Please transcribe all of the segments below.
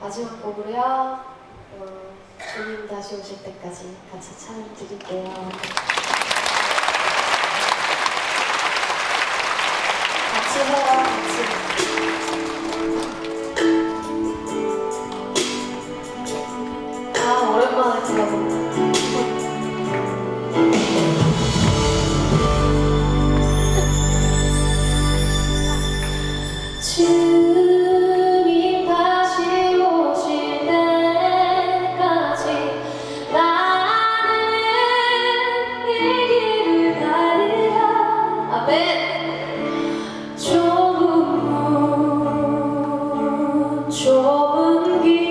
마지막 곡으로요. 어, 주님 다시 오실 때까지 같이 찬 드릴게요. 같이 해요, 문좁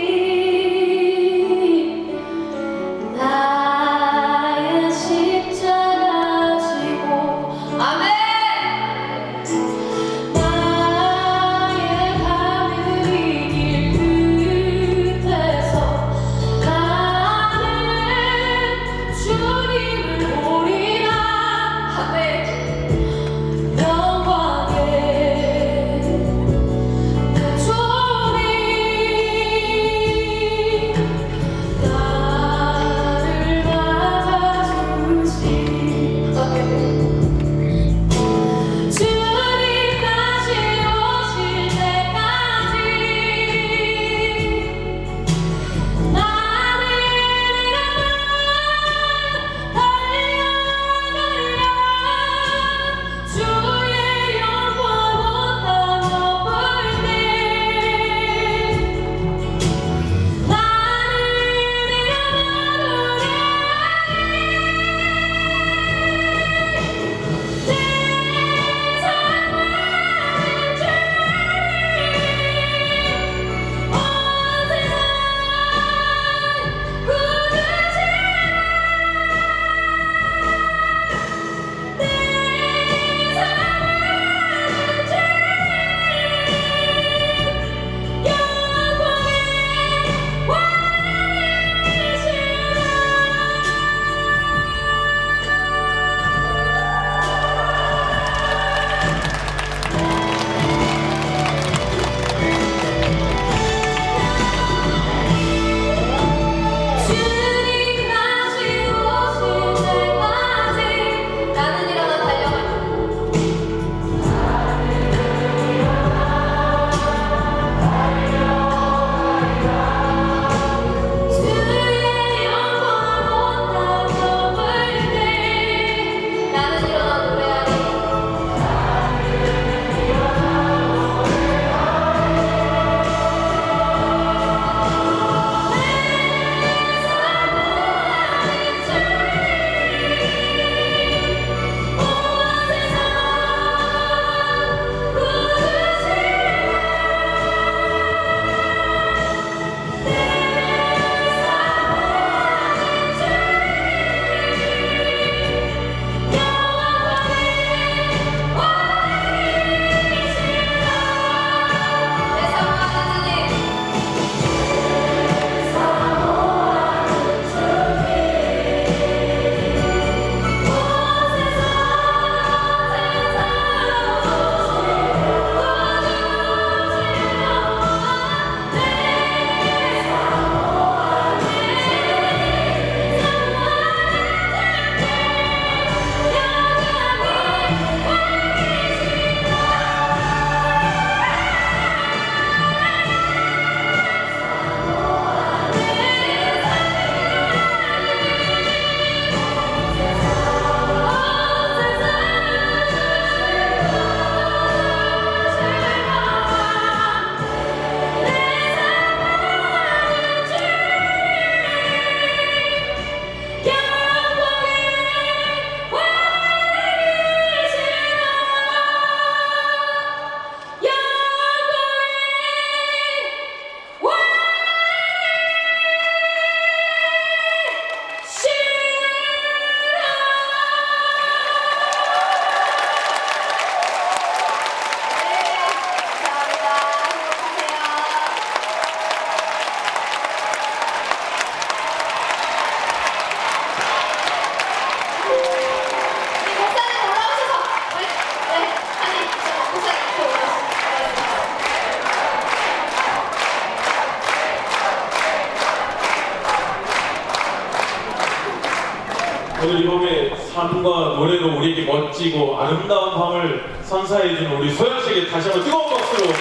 오늘 이 밤에 삶과 노래로 우리에게 멋지고 아름다운 밤을 선사해준 우리 소연 씨에게 다시 한번 뜨거운 박수로.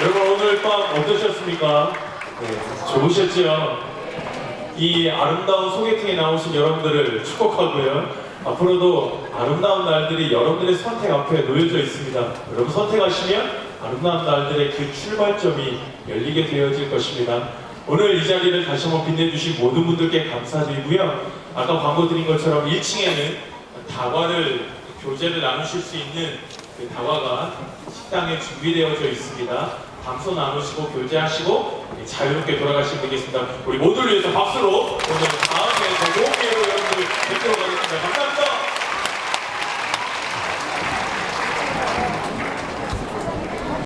여러분 오늘 밤 어떠셨습니까? 네, 좋으셨죠? 이 아름다운 소개팅에 나오신 여러분들을 축복하고요. 앞으로도 아름다운 날들이 여러분들의 선택 앞에 놓여져 있습니다. 여러분 선택하시면 아름다운 날들의 그 출발점이 열리게 되어질 것입니다. 오늘 이 자리를 다시 한번 빛내주신 모든 분들께 감사드리고요. 아까 광고 드린 것처럼 1층에는 다과를 교제를 나누실 수 있는 그 다과가 식당에 준비되어져 있습니다. 담소 나누시고 교제하시고 자유롭게 돌아가시면 되겠습니다. 우리 모두를 위해서 박수로 오늘 다음에 더 좋은 기회로 여러분들 뵙도록 하겠습니다. 감사합니다.